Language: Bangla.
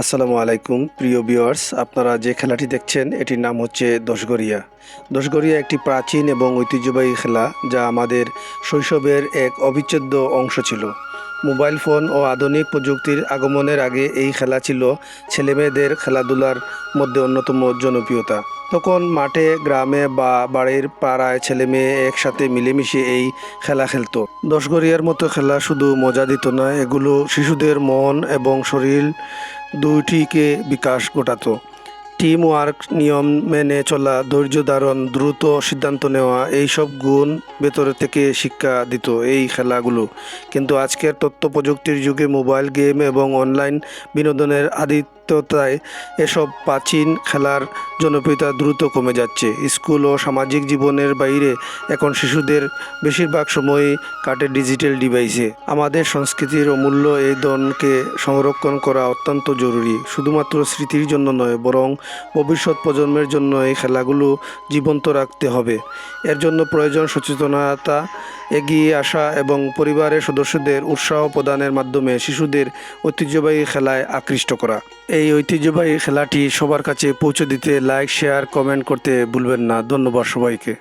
আসসালামু আলাইকুম, প্রিয় ভিউয়ার্স। আপনারা যে খেলাটি দেখছেন, এটির নাম হচ্ছে দশগড়িয়া। দশগড়িয়া একটি প্রাচীন এবং ঐতিহ্যবাহী খেলা যা আমাদের শৈশবের এক অবিচ্ছেদ্য অংশ ছিল। মোবাইল ফোন ও আধুনিক প্রযুক্তির আগমনের আগে এই খেলা ছিল ছেলেমেয়েদের খেলাধুলার মধ্যে অন্যতম জনপ্রিয়তা। তখন মাঠে, গ্রামে বা বাড়ির পাড়ায় ছেলে মেয়ে একসাথে মিলেমিশে এই খেলা খেলতো। দশগড়িয়ার মতো খেলা শুধু মজা দিত না, এগুলো শিশুদের মন এবং শরীর দুইটিকে বিকাশ ঘটাতো। টিম ওয়ার্ক, নিয়ম মেনে চলা, ধৈর্য ধারণ, দ্রুত সিদ্ধান্ত নেওয়া, এইসব গুণ ভেতরে থেকে শিক্ষা দিত এই খেলাগুলো। কিন্তু আজকের তথ্য প্রযুক্তির যুগে মোবাইল গেম এবং অনলাইন বিনোদনের আদিত্যতায় এসব প্রাচীন খেলার জনপ্রিয়তা দ্রুত কমে যাচ্ছে। স্কুল ও সামাজিক জীবনের বাইরে এখন শিশুদের বেশিরভাগ সময়ই কাটে ডিজিটাল ডিভাইসে। আমাদের সংস্কৃতির অমূল্য এই দনকে সংরক্ষণ করা অত্যন্ত জরুরি। শুধুমাত্র স্মৃতির জন্য নয়, বরং ভবিষ্যৎ প্রজন্মের জন্য এই খেলাগুলো জীবন্ত রাখতে হবে। এর জন্য প্রয়োজন সচেতনতা এগিয়ে আসা এবং পরিবারের সদস্যদের উৎসাহ প্রদানের মাধ্যমে শিশুদের ঐতিহ্যবাহী খেলায় আকৃষ্ট করা। এই ঐতিহ্যবাহী খেলাটি সবার কাছে পৌঁছে দিতে লাইক শেয়ার কমেন্ট করতে ভুলবেন না। ধন্যবাদ সবাইকে।